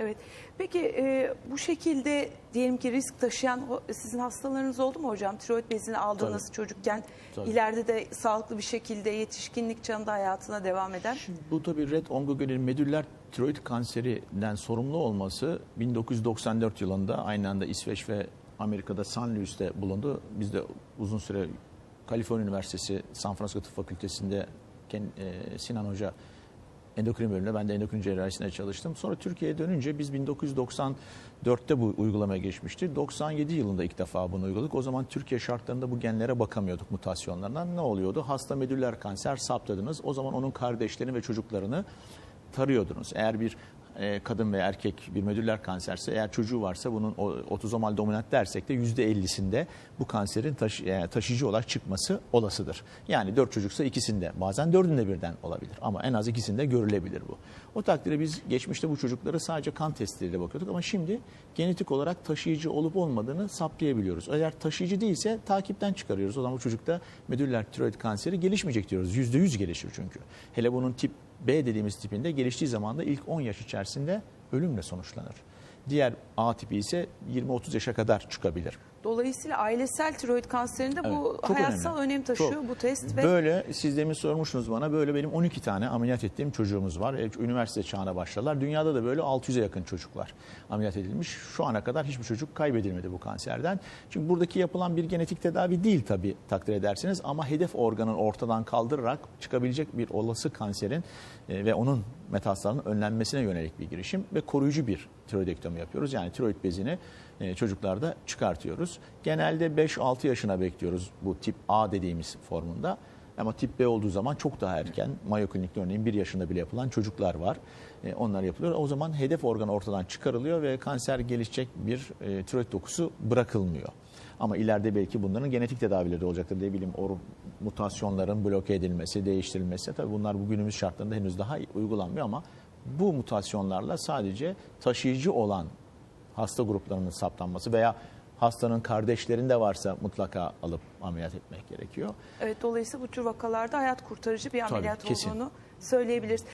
Evet. Peki e, bu şekilde diyelim ki risk taşıyan sizin hastalarınız oldu mu hocam? Tiroid bezini aldığınız Tabii. çocukken Tabii. ileride de sağlıklı bir şekilde yetişkinlik çağında hayatına devam eden. Bu tabii red onkogenin medüller tiroid kanserinden sorumlu olması 1994 yılında aynı anda İsveç ve Amerika'da San Luis'te bulundu. Biz de uzun süre Kaliforniya Üniversitesi San Francisco Tıp Fakültesi'nde e, Sinan Hoca endokrin bölümünde ben de endokrin cerrahisinde çalıştım. Sonra Türkiye'ye dönünce biz 1994'te bu uygulamaya geçmişti. 97 yılında ilk defa bunu uyguladık. O zaman Türkiye şartlarında bu genlere bakamıyorduk mutasyonlarından. Ne oluyordu? Hasta medüller kanser saptadınız. O zaman onun kardeşlerini ve çocuklarını tarıyordunuz. Eğer bir e, kadın ve erkek bir medüller kanserse eğer çocuğu varsa bunun otozomal dominant dersek de %50'sinde bu kanserin taşı- e, taşıyıcı olarak çıkması olasıdır. Yani dört çocuksa ikisinde bazen dördünde birden olabilir ama en az ikisinde görülebilir bu. O takdirde biz geçmişte bu çocukları sadece kan testleriyle bakıyorduk ama şimdi genetik olarak taşıyıcı olup olmadığını saptayabiliyoruz. Eğer taşıyıcı değilse takipten çıkarıyoruz. O zaman bu çocukta medüller tiroid kanseri gelişmeyecek diyoruz. %100 gelişir çünkü. Hele bunun tip B dediğimiz tipinde geliştiği zaman da ilk 10 yaş içerisinde ölümle sonuçlanır. Diğer A tipi ise 20-30 yaşa kadar çıkabilir. Dolayısıyla ailesel tiroid kanserinde bu Evet, çok hayatsal önemli. önem taşıyor Çok. bu test ve Böyle siz demin sormuşsunuz bana böyle benim 12 tane ameliyat ettiğim çocuğumuz var. Üniversite çağına başladılar. Dünyada da böyle 600'e yakın çocuklar ameliyat edilmiş. Şu ana kadar hiçbir çocuk kaybedilmedi bu kanserden. Çünkü buradaki yapılan bir genetik tedavi değil tabii takdir edersiniz ama hedef organın ortadan kaldırarak çıkabilecek bir olası kanserin e, ve onun metastaslarının önlenmesine yönelik bir girişim ve koruyucu bir tiroidektomi yapıyoruz. Yani tiroid bezini e, çocuklarda çıkartıyoruz. Genelde 5-6 yaşına bekliyoruz bu tip A dediğimiz formunda. Ama tip B olduğu zaman çok daha erken. Mayo Klinik'te örneğin 1 yaşında bile yapılan çocuklar var. E, onlar yapılıyor. O zaman hedef organ ortadan çıkarılıyor ve kanser gelişecek bir e, tiroid dokusu bırakılmıyor. Ama ileride belki bunların genetik tedavileri olacaktır. Ne bileyim o mutasyonların bloke edilmesi, değiştirilmesi. Tabii bunlar bugünümüz şartlarında henüz daha uygulanmıyor ama bu mutasyonlarla sadece taşıyıcı olan hasta gruplarının saptanması veya hastanın kardeşlerinde varsa mutlaka alıp ameliyat etmek gerekiyor. evet dolayısıyla bu tür vakalarda hayat kurtarıcı bir ameliyat kesin. olduğunu söyleyebiliriz.